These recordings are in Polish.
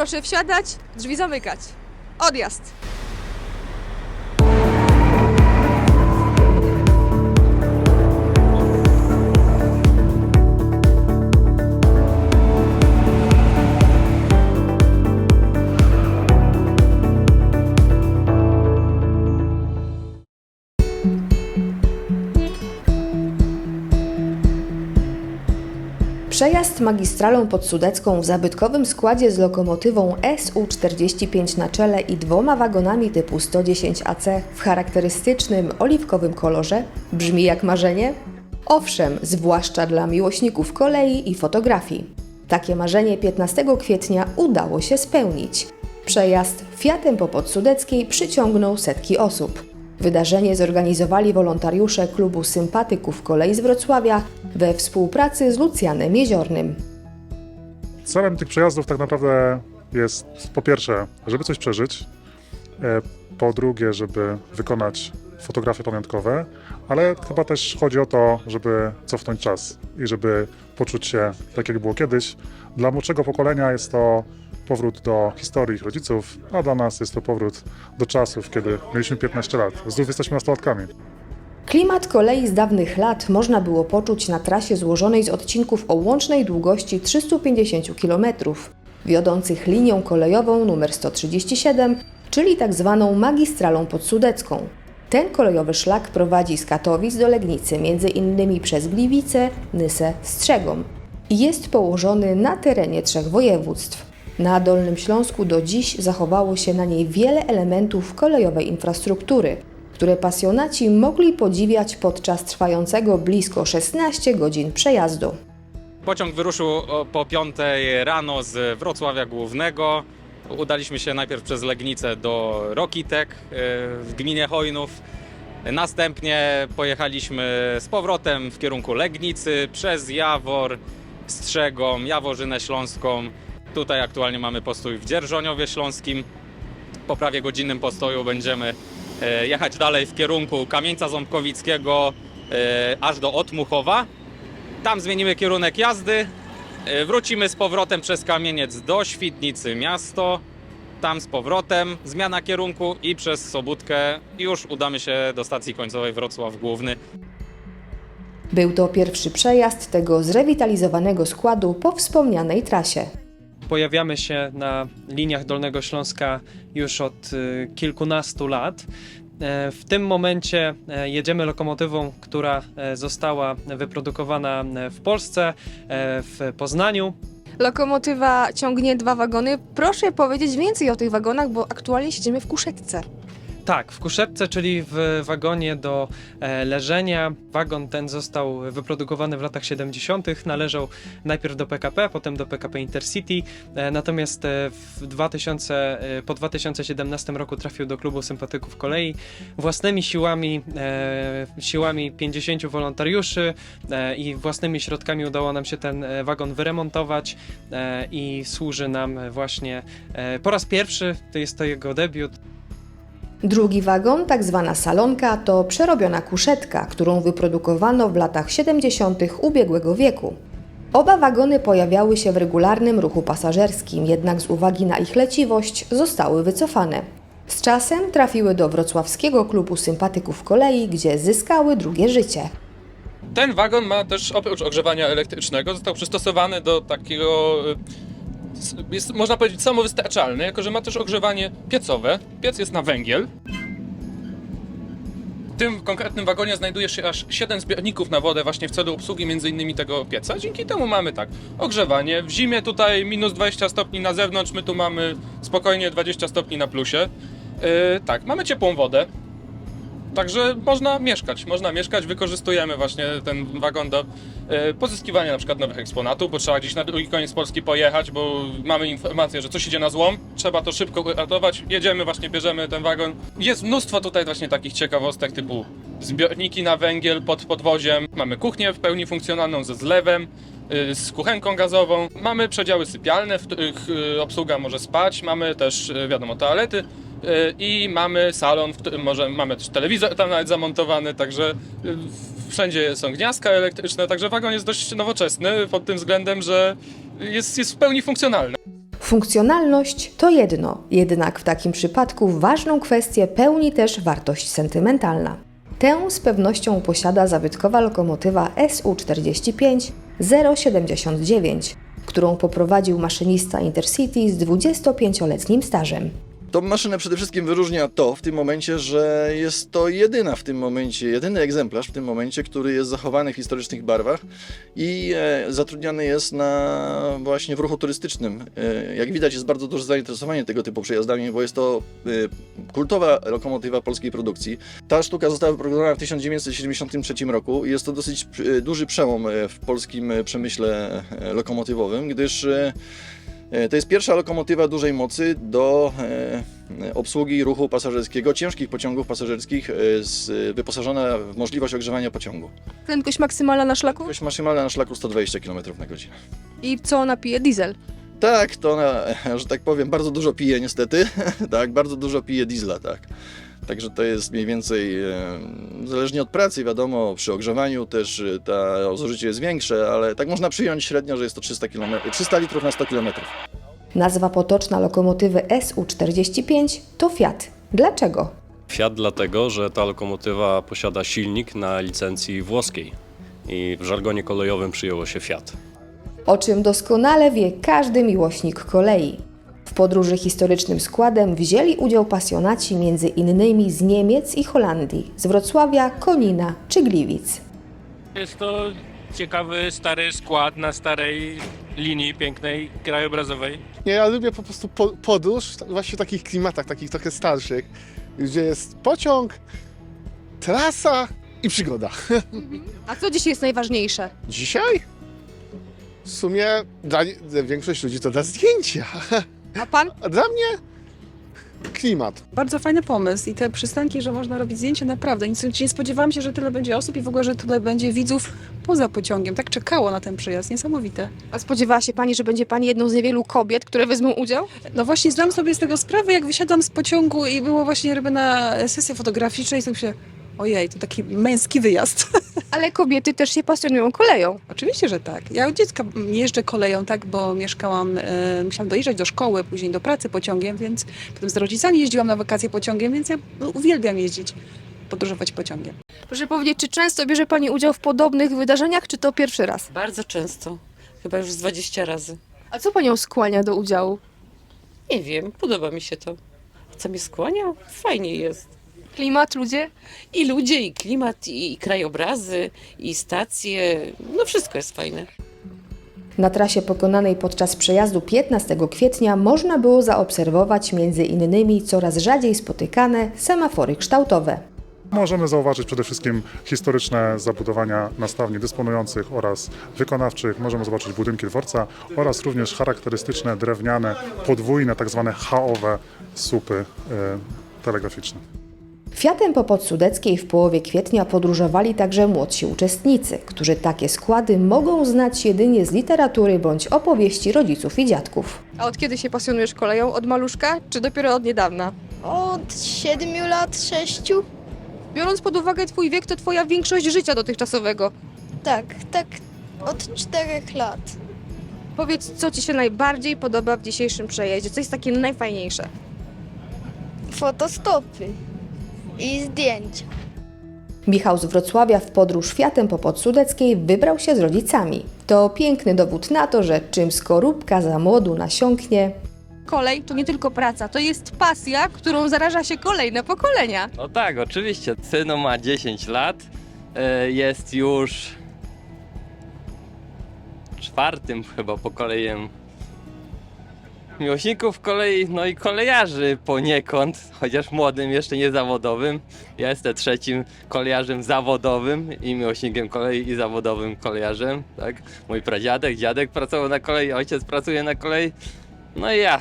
Proszę wsiadać, drzwi zamykać. Odjazd. Przejazd magistralą podsudecką w zabytkowym składzie z lokomotywą SU-45 na czele i dwoma wagonami typu 110AC w charakterystycznym oliwkowym kolorze brzmi jak marzenie? Owszem, zwłaszcza dla miłośników kolei i fotografii. Takie marzenie 15 kwietnia udało się spełnić. Przejazd Fiatem po Podsudeckiej przyciągnął setki osób. Wydarzenie zorganizowali wolontariusze Klubu Sympatyków Kolei z Wrocławia we współpracy z Lucjanem Jeziornym. Celem tych przejazdów tak naprawdę jest po pierwsze, żeby coś przeżyć, e, po drugie, żeby wykonać fotografie pamiątkowe, ale chyba też chodzi o to, żeby cofnąć czas i żeby poczuć się tak, jak było kiedyś. Dla młodszego pokolenia jest to powrót do historii ich rodziców, a dla nas jest to powrót do czasów, kiedy mieliśmy 15 lat. Znów jesteśmy nastolatkami. Klimat kolei z dawnych lat można było poczuć na trasie złożonej z odcinków o łącznej długości 350 km, wiodących linią kolejową numer 137, czyli tak zwaną magistralą podsudecką. Ten kolejowy szlak prowadzi z Katowic do Legnicy, między innymi przez Gliwice, Nysę, Strzegom i jest położony na terenie trzech województw. Na Dolnym Śląsku do dziś zachowało się na niej wiele elementów kolejowej infrastruktury, które pasjonaci mogli podziwiać podczas trwającego blisko 16 godzin przejazdu. Pociąg wyruszył po 5 rano z Wrocławia Głównego. Udaliśmy się najpierw przez Legnicę do Rokitek e, w gminie Chojnów. Następnie pojechaliśmy z powrotem w kierunku Legnicy przez Jawor, Strzegom, Jaworzynę Śląską. Tutaj aktualnie mamy postój w Dzierżoniowie Śląskim. Po prawie godzinnym postoju będziemy e, jechać dalej w kierunku Kamieńca Ząbkowickiego e, aż do Otmuchowa. Tam zmienimy kierunek jazdy. e, Wrócimy z powrotem przez kamieniec do Świdnicy miasto. Tam z powrotem, zmiana kierunku i przez Sobótkę już udamy się do stacji końcowej Wrocław Główny. Był to pierwszy przejazd tego zrewitalizowanego składu po wspomnianej trasie. Pojawiamy się na liniach Dolnego Śląska już od y, kilkunastu lat. E, W tym momencie e, jedziemy lokomotywą, która e, została wyprodukowana w Polsce, w Poznaniu. Lokomotywa ciągnie dwa wagony. Proszę powiedzieć więcej o tych wagonach, bo aktualnie siedzimy w kuszetce. Tak, w kuszetce, czyli w wagonie do e, leżenia. Wagon ten został wyprodukowany w latach 70. Należał najpierw do PKP, potem do PKP Intercity. E, natomiast e, w 2000, e, po 2017 roku trafił do klubu sympatyków kolei. Własnymi siłami, siłami 50 wolontariuszy i własnymi środkami udało nam się ten wagon wyremontować i służy nam właśnie po raz pierwszy, to jest to jego debiut, Drugi wagon, tak zwana salonka, to przerobiona kuszetka, którą wyprodukowano w latach 70. ubiegłego wieku. Oba wagony pojawiały się w regularnym ruchu pasażerskim, jednak z uwagi na ich leciwość zostały wycofane. Z czasem trafiły do wrocławskiego klubu sympatyków kolei, gdzie zyskały drugie życie. Ten wagon ma też oprócz ogrzewania elektrycznego został przystosowany do takiego y, jest można powiedzieć samowystarczalny, jako że ma też ogrzewanie piecowe. Piec jest na węgiel. W tym konkretnym wagonie znajduje się aż 7 zbiorników na wodę właśnie w celu obsługi innymi tego pieca. Dzięki temu mamy tak, ogrzewanie. W zimie tutaj minus 20 stopni na zewnątrz, my tu mamy spokojnie 20 stopni na plusie. Yy, tak, mamy ciepłą wodę. Także można mieszkać, można mieszkać, wykorzystujemy właśnie ten wagon do pozyskiwania na przykład nowych eksponatów, bo trzeba gdzieś na drugi koniec Polski pojechać, bo mamy informację, że coś idzie na złom, trzeba to szybko uratować, jedziemy, właśnie bierzemy ten wagon. Jest mnóstwo tutaj właśnie takich ciekawostek typu zbiorniki na węgiel pod podwoziem, mamy kuchnię w pełni funkcjonalną ze zlewem, y, z kuchenką gazową. Mamy przedziały sypialne, w których y, obsługa może spać. Mamy też, y, wiadomo, toalety i mamy salon, w którym może, mamy też telewizor tam nawet zamontowany, także wszędzie są gniazdka elektryczne, także wagon jest dość nowoczesny pod tym względem, że jest, jest w pełni funkcjonalny. Funkcjonalność to jedno, jednak w takim przypadku ważną kwestię pełni też wartość sentymentalna. Tę z pewnością posiada zabytkowa lokomotywa SU-45 079, którą poprowadził maszynista Intercity z 25-letnim stażem. Tą maszynę przede wszystkim wyróżnia to w tym momencie, że jest to jedyna w tym momencie, jedyny egzemplarz w tym momencie, który jest zachowany w historycznych barwach i e, zatrudniany jest na właśnie w ruchu turystycznym. E, jak widać jest bardzo duże zainteresowanie tego typu przejazdami, bo jest to e, kultowa lokomotywa polskiej produkcji. Ta sztuka została wyprodukowana w 1973 roku i jest to dosyć duży przełom w polskim przemyśle lokomotywowym, gdyż To jest pierwsza lokomotywa dużej mocy do e, obsługi ruchu pasażerskiego, ciężkich pociągów pasażerskich, e, z, wyposażona w możliwość ogrzewania pociągu. Prędkość maksymalna na szlaku? Prędkość maksymalna na szlaku 120 km na godzinę. I co ona pije? Diesel. Tak, to ona, że tak powiem, bardzo dużo pije niestety, tak, bardzo dużo pije diesla, tak. Także to jest mniej więcej, e, zależnie od pracy, wiadomo, przy ogrzewaniu też e, to zużycie jest większe, ale tak można przyjąć średnio, że jest to 300, km, 300 litrów na 100 km. Nazwa potoczna lokomotywy SU-45 to Fiat. Dlaczego? Fiat dlatego, że ta lokomotywa posiada silnik na licencji włoskiej i w żargonie kolejowym przyjęło się Fiat. o czym doskonale wie każdy miłośnik kolei. W podróży historycznym składem wzięli udział pasjonaci między innymi z Niemiec i Holandii, z Wrocławia, Konina czy Gliwic. Jest to ciekawy, stary skład na starej linii pięknej, krajobrazowej. Nie, ja lubię po prostu po, podróż właśnie w takich klimatach, takich trochę starszych, gdzie jest pociąg, trasa i przygoda. A co dzisiaj jest najważniejsze? Dzisiaj? W sumie dla, dla większość ludzi to dla zdjęcia, A pan? a dla mnie klimat. Bardzo fajny pomysł i te przystanki, że można robić zdjęcia, naprawdę. Nic nie spodziewałam się, że tyle będzie osób i w ogóle, że tyle będzie widzów poza pociągiem. Tak czekało na ten przyjazd, niesamowite. A spodziewała się pani, że będzie pani jedną z niewielu kobiet, które wezmą udział? No właśnie zdam sobie z tego sprawę, jak wysiadłam z pociągu i było właśnie robiona sesja fotograficzna i sobie się, ojej, to taki męski wyjazd. Ale kobiety też się pasjonują koleją. Oczywiście, że tak. Ja od dziecka jeżdżę koleją, tak, bo mieszkałam, e, musiałam dojeżdżać do szkoły, później do pracy pociągiem, więc potem z rodzicami jeździłam na wakacje pociągiem, więc ja no, uwielbiam jeździć, podróżować pociągiem. Proszę powiedzieć, czy często bierze pani udział w podobnych wydarzeniach, czy to pierwszy raz? Bardzo często. Chyba już z 20 razy. A co panią skłania do udziału? Nie wiem, podoba mi się to. Co mnie skłania? Fajnie jest. Klimat, ludzie? I ludzie, i klimat, i, i krajobrazy, i stacje. No wszystko jest fajne. Na trasie pokonanej podczas przejazdu 15 kwietnia można było zaobserwować między innymi coraz rzadziej spotykane semafory kształtowe. Możemy zauważyć przede wszystkim historyczne zabudowania nastawni dysponujących oraz wykonawczych. Możemy zobaczyć budynki dworca oraz również charakterystyczne drewniane, podwójne, tak zwane H-owe słupy e, telegraficzne. Fiatem po Podsudeckiej w połowie kwietnia podróżowali także młodsi uczestnicy, którzy takie składy mogą znać jedynie z literatury bądź opowieści rodziców i dziadków. A od kiedy się pasjonujesz koleją? Od maluszka, czy dopiero od niedawna? Od 7 lat, 6. Biorąc pod uwagę twój wiek, to twoja większość życia dotychczasowego. Tak, tak od 4 lat. Powiedz, co ci się najbardziej podoba w dzisiejszym przejeździe? Co jest takie najfajniejsze? Fotostopy i zdjęcia. Michał z Wrocławia w podróż Fiatem po Podsudeckiej wybrał się z rodzicami. To piękny dowód na to, że czym skorupka za młodu nasiąknie, Kolej to nie tylko praca, to jest pasja, którą zaraża się kolejne pokolenia. No tak, oczywiście. Synu ma 10 lat. e, Jest już czwartym chyba pokoleniem miłośników kolei, no i kolejarzy poniekąd, chociaż młodym, jeszcze nie zawodowym. Ja jestem trzecim kolejarzem zawodowym i miłośnikiem kolei i zawodowym kolejarzem, tak? Mój pradziadek, dziadek pracował na kolei, ojciec pracuje na kolei, no i ja.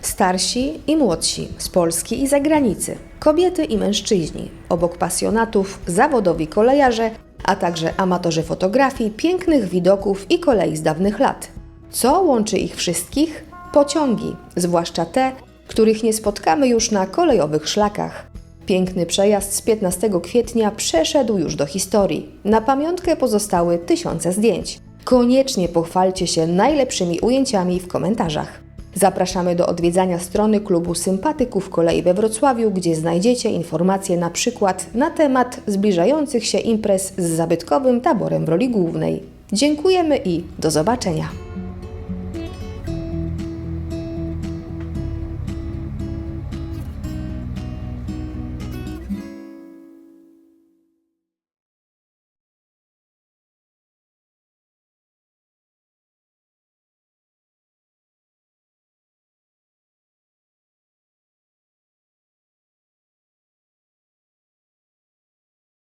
Starsi i młodsi, z Polski i zagranicy, kobiety i mężczyźni, obok pasjonatów, zawodowi kolejarze, a także amatorzy fotografii, pięknych widoków i kolei z dawnych lat. Co łączy ich wszystkich? Pociągi, zwłaszcza te, których nie spotkamy już na kolejowych szlakach. Piękny przejazd z 15 kwietnia przeszedł już do historii. Na pamiątkę pozostały tysiące zdjęć. Koniecznie pochwalcie się najlepszymi ujęciami w komentarzach. Zapraszamy do odwiedzania strony klubu sympatyków kolei we Wrocławiu, gdzie znajdziecie informacje na przykład na temat zbliżających się imprez z zabytkowym taborem w roli głównej. Dziękujemy i do zobaczenia.